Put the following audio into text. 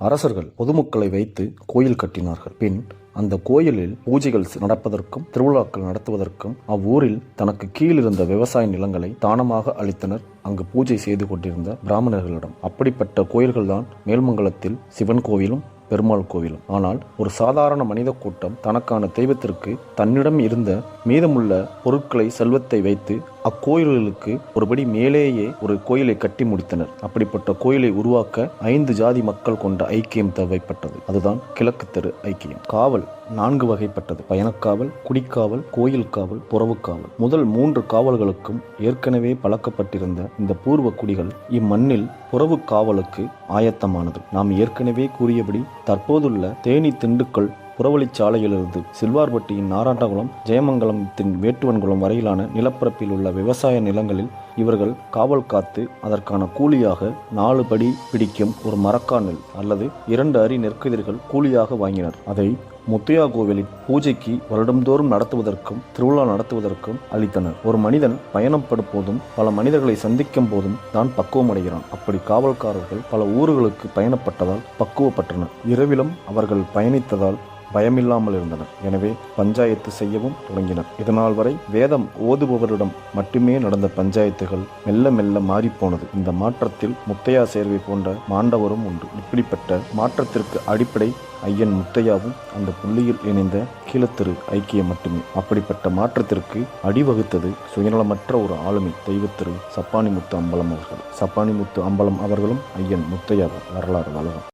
அரசர்கள் பொதுமக்களை வைத்து கோயில் கட்டினார்கள். பின் அந்த கோயிலில் பூஜைகள் நடப்பதற்கும் திருவிழாக்கள் நடத்துவதற்கும் அவ்வூரில் தனக்கு கீழிருந்த விவசாய நிலங்களை தானமாக அளித்தனர். அங்கு பூஜை செய்து கொண்டிருந்த பிராமணர்களிடம் அப்படிப்பட்ட கோயில்கள்தான் மேல்மங்கலத்தில் சிவன் கோவிலும் பெருமாள் கோவிலும் ஆனால் ஒரு சாதாரண மனித கூட்டம் தனக்கான தெய்வத்திற்கு தன்னிடம் இருந்த மீதமுள்ள பொருட்களை செல்வத்தை வைத்து அக்கோயில்களுக்கு ஒருபடி மேலேயே ஒரு கோயிலை கட்டி முடித்தனர். அப்படிப்பட்ட கோயிலை உருவாக்க ஐந்து ஜாதி மக்கள் கொண்ட ஐக்கியம் தேவைப்பட்டது. அதுதான் கிழக்கு தெரு ஐக்கியம். காவல். நான்கு வகைப்பட்டது. பயணக்காவல் குடிக்காவல் கோயில் காவல் புறவுக்காவல் முதல் மூன்று காவல்களுக்கும் ஏற்கனவே பழக்கப்பட்டிருந்த இந்த பூர்வ குடிகள் இம்மண்ணில் புறவு காவலுக்கு ஆயத்தமானது. நாம் ஏற்கனவே கூறியபடி தற்போதுள்ள தேனி திண்டுக்கல் புறவழிச்சாலையிலிருந்து சில்வார்பட்டியின் நாராயணகுளம் ஜெயமங்கலத்தின் வேட்டுவன்குளம் வரையிலான நிலப்பரப்பில் உள்ள விவசாய நிலங்களில் இவர்கள் காவல் காத்து அதற்கான கூலியாக நாலு படி பிடிக்கும் ஒரு மரக்கால் அல்லது இரண்டு அரி நெற்கதிர்கள் கூலியாக வாங்கினர். அதை முத்தையா கோவிலின் பூஜைக்கு வருடந்தோறும் நடத்துவதற்கும் திருவிழா நடத்துவதற்கும் அளித்தனர். ஒரு மனிதன் பயணப்படும் போதும் பல மனிதர்களை சந்திக்கும் போதும் தான் பக்குவம் அடைகிறான் அப்படி காவல்காரர்கள் பல ஊர்களுக்கு பயணப்பட்டதால் பக்குவப்பட்டனர். இரவிலும் அவர்கள் பயணித்ததால் பயமில்லாமல் இருந்தனர். எனவே பஞ்சாயத்து செய்யவும் தொடங்கினர். இதனால் வரை வேதம் ஓதுபவரிடம் மட்டுமே நடந்த பஞ்சாயத்துகள் மெல்ல மெல்ல மாறிப்போனது. இந்த மாற்றத்தில் முத்தையா சேர்வை போன்ற மாண்டவரும் உண்டு. இப்படிப்பட்ட மாற்றத்திற்கு அடிப்படை ஐயன் முத்தையாவும் அந்த புள்ளியில் இணைந்த கீழத்திரு ஐக்கியம் மட்டுமே. அப்படிப்பட்ட மாற்றத்திற்கு அடிவகுத்தது சுயநலமற்ற ஒரு ஆளுமை தெய்வத்திரு சப்பானிமுத்து அம்பலம் அவர்கள். சப்பானிமுத்து அம்பலம் அவர்களும் ஐயன் முத்தையாவும் வரலாறு வளரும்.